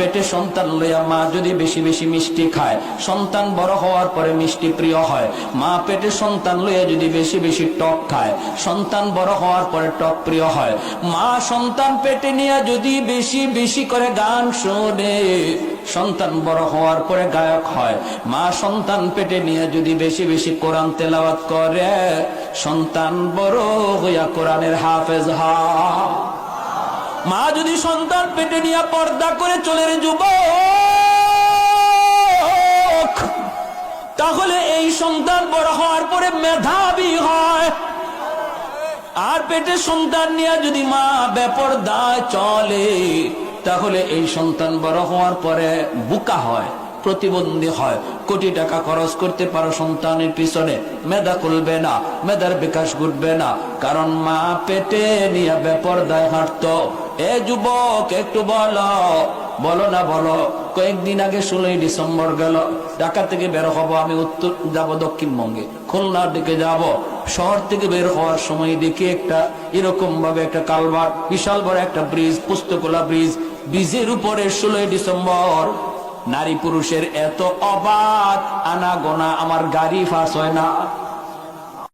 পেটে সন্তান লইয়া মা যদি বেশি বেশি মিষ্টি খায়, সন্তান বড় হওয়ার পরে মিষ্টি প্রিয় হয়। মা পেটে সন্তান লইয়া যদি বেশি বেশি টক খায়, সন্তান বড় হওয়ার পরে টক প্রিয় হয়। মা সন্তান পেটে নিয়ে যদি বেশি বেশি করে গান শোনে, সন্তান বড় হওয়ার পরে গায়ক হয়। মা সন্তান পেটে নিয়ে যদি বেশি বেশি কোরআন তেলাওয়াত করে, সন্তান বড় হইয়া কোরআনের হাফেজ হয়। মা যদি সন্তান পেটে নিয়ে পর্দা করে চলে রে যুবক, তাহলে এই সন্তান বড় হওয়ার পরে মেধাবী হয়। আর পেটে সন্তান নিয়ে যদি মা বেপরদায় চলে, তাহলে এই সন্তান বড় হওয়ার পরে বুকা হয়। প্রতিবন্ধী হয়। কোটি টাকা খরচ করতে পারো সন্তানের পিছনে। মেধা খুলবে না, মেধার বিকাশ ঘটবে না। কারণ মা পেটে নিয়ে বেপরদায় হাঁটতো। এ যুবক, একটু বলো। বলো না, বলো। কয়েকদিন আগে ষোলোই ডিসেম্বর গেল। ঢাকা থেকে বের হব আমি উত্তর যাব দক্ষিণবঙ্গে। খুলনার দিকে যাব। শহর থেকে বের হওয়ার সময় দেখি একটা এরকম ভাবে একটা কালভার, বিশাল বড় একটা ব্রিজ, পুস্তকলা ব্রিজ। ব্রিজের উপরে ষোলোই ডিসেম্বর নারী পুরুষের এত অবাধ আনাগোনা আমার গাড়ি ফাঁস হয় না।